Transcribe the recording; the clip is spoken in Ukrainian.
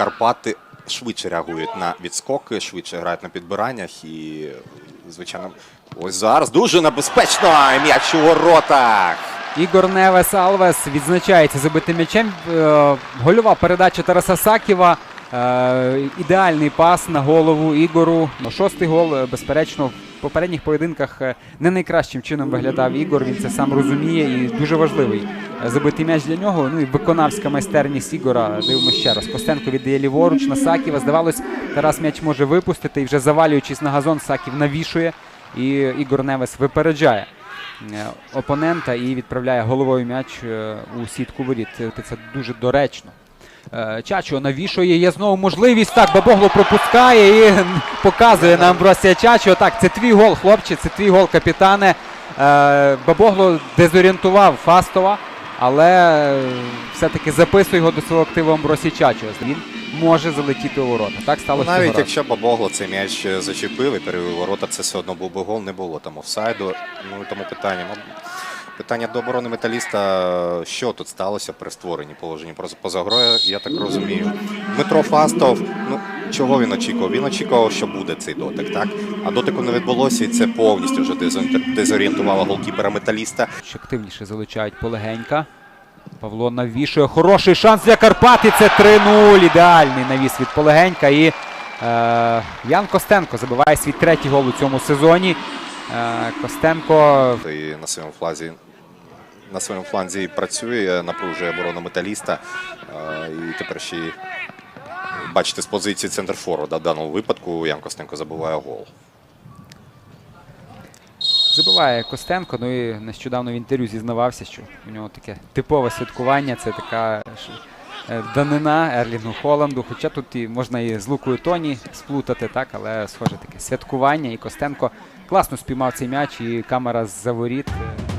Карпати швидше реагують на відскоки, швидше грають на підбираннях і, звичайно, ось зараз дуже небезпечно. М'яч у воротах. Ігор Невес Алвес відзначається забитим м'ячем. Е, Гольова передача Тараса Саківа. Е, Ідеальний пас на голову Ігору. Шостий гол, е, безперечно, в попередніх поєдинках е, не найкращим чином виглядав Ігор. Він це сам розуміє і дуже важливий забитий м'яч для нього. Ну і виконавська майстерність Ігора. Дивимося ще раз. Костенко віддає ліворуч на Саківа. Здавалось, Тарас м'яч може випустити і вже завалюючись на газон, Саків навішує. І Ігор Невес випереджає опонента і відправляє головою м'яч у сітку воріт. Це дуже доречно. Е, Чачо навішує, є знову можливість. Так, Бабогло пропускає і показує на Амбросія Чачо. Так, це твій гол, хлопче, це твій гол, капітане. Е, Бабогло дезорієнтував Фастова, але е, все-таки записує його до свого активу Амбросі Чачо. Він може залетіти у ворота. Так сталося. Навіть якщо Бабогло цей м'яч зачепив і перевів ворота, це все одно був би гол, не було там офсайду. Ну тому питання. Питання до оборони металіста, що тут сталося при створенні положення поза- грою, я так розумію. Дмитро Фастов, ну чого він очікував? Він очікував, що буде цей дотик, так? А дотику не відбулося, і це повністю вже дезорієнтувало голкіпера металіста. Ще активніше залучають полегенька. Павло навішує хороший шанс для Карпат. І це 3-0. Ідеальний навіс від полегенька. І е, Ян Костенко забиває свій третій гол у цьому сезоні. Е, Костенко І на своєму фланзі на своєму фланзі працює, напружує оборону металіста. Е, І тепер ще бачите з позиції центр форварда. В даному випадку Ян Костенко забиває гол. забиває Костенко. Ну і нещодавно в інтерв'ю зізнавався, що у нього таке типове святкування. Це така е, данина Ерлінгу Холланду. Хоча тут і можна і з Лукою Тоні сплутати, так, але схоже таке святкування. І Костенко класно спіймав цей м'яч, і камера з-за воріт. е,